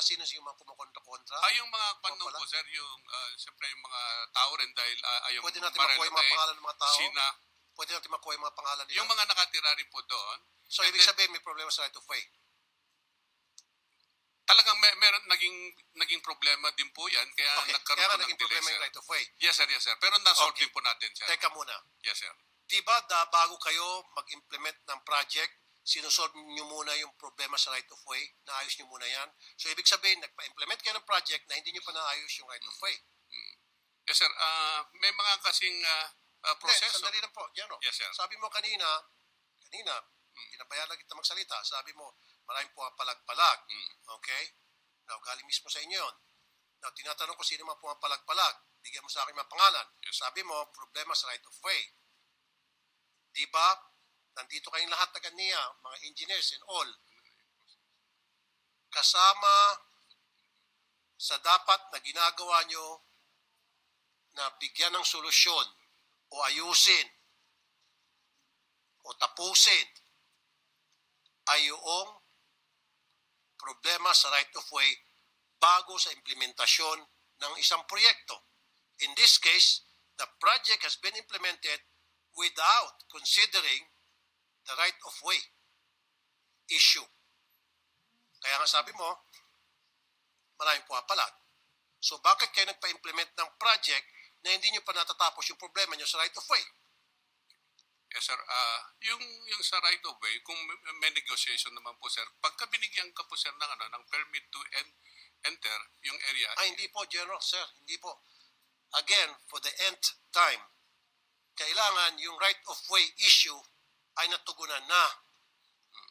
kumukontra? Sino yung mga kumukontra-kontra? Ay, yung mga pala. po, sir, yung, uh, siyempre yung mga tao rin dahil uh, ay yung Pwede natin makuha yung mga pangalan ng mga tao? Sina, Pwede natin makuha yung mga pangalan nila? yung mga nakatira rin po doon, so, ibig then- sabihin may problema sa right of way. talagang may, meron naging naging problema din po yan kaya Okay, nagkaroon kaya po ng naging delay, problema yung right of way. Yes, sir, yes, sir. Pero na-solve Okay. din po natin, sir. Teka muna. Yes, sir. Di ba da, bago kayo mag-implement ng project, sinusolve nyo muna yung problema sa right of way? Naayos nyo muna yan? So, ibig sabihin, nagpa-implement kayo ng project na hindi nyo pa naayos yung right of way. Yes, sir. Ah, may mga kasing ah, Hindi, proseso. sandali lang po. Yan o. Yes, sir. Sabi mo kanina, kanina, pinabayaan lang kita magsalita. Sabi mo, maraming pumapalag-palag. Mm. Okay? Now, galing mismo sa inyo yun. Now, tinatanong ko sino mga pumapalag-palag. Bigyan mo sa akin mga pangalan. Yes. Sabi mo, problema sa right of way. Di ba? Nandito kayong lahat taga niya, mga engineers and all. Kasama sa dapat na ginagawa nyo na bigyan ng solusyon o ayusin o tapusin ay yung problema sa right of way bago sa implementasyon ng isang proyekto. In this case, the project has been implemented without considering the right of way issue. Kaya nga sabi mo, maraming pumapalag. So bakit kayo nagpa-implement ng project na hindi nyo pa natatapos yung problema nyo sa right of way? Yes, sir. Ah, yung yung sa right of way, kung may- may negotiation naman po, sir, pagka binigyan ka po, sir, ng, ano, ng permit to en- enter yung area, Ay, hindi po, General, sir. Hindi po. Again, for the nth time, kailangan yung right of way issue ay natugunan na.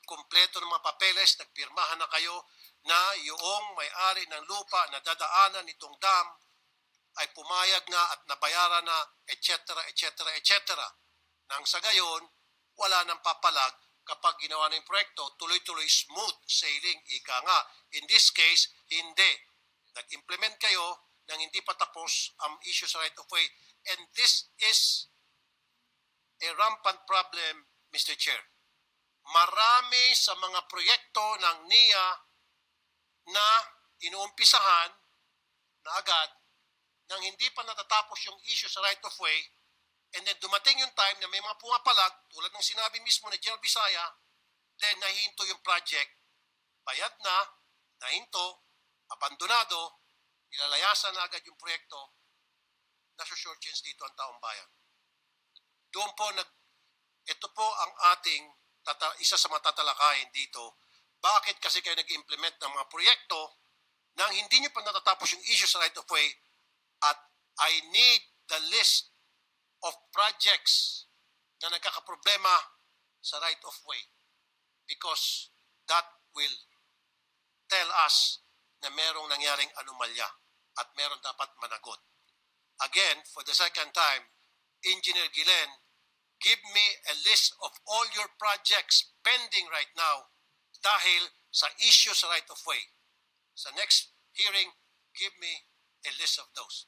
Kompleto ng mga papeles, nagpirmahan na kayo na yung may-ari ng lupa na dadaanan nitong dam ay pumayag na at nabayaran na, etc., etc., etc. Nang sa gayon, wala nang papalag kapag ginawa ng proyekto, tuloy-tuloy smooth sailing, ika nga. In this case, hindi. Nag-implement kayo nang hindi pa tapos ang issue sa right of way. And this is a rampant problem, Mr. Chair. Marami sa mga proyekto ng NIA na inuumpisahan na agad nang hindi pa natatapos yung issue sa right of way and then dumating yung time na may mga pumapalag tulad ng sinabi mismo ni General Bisaya then nahinto yung project bayad na, nahinto, abandonado, nilalayasan na agad yung proyekto, nasa short chance dito ang taong bayan. Doon po nag, ito po ang ating tata, isa sa matatalakayin dito. Bakit kasi kayo nag-implement ng mga proyekto nang hindi nyo pa natatapos yung issue sa right of way at I need the list of projects na nagkakaproblema sa right of way because that will tell us na merong nangyaring anomalya at meron dapat managot. Again, for the second time, Engineer Gilen, give me a list of all your projects pending right now dahil sa issue sa right of way. Sa next hearing, give me a list of those.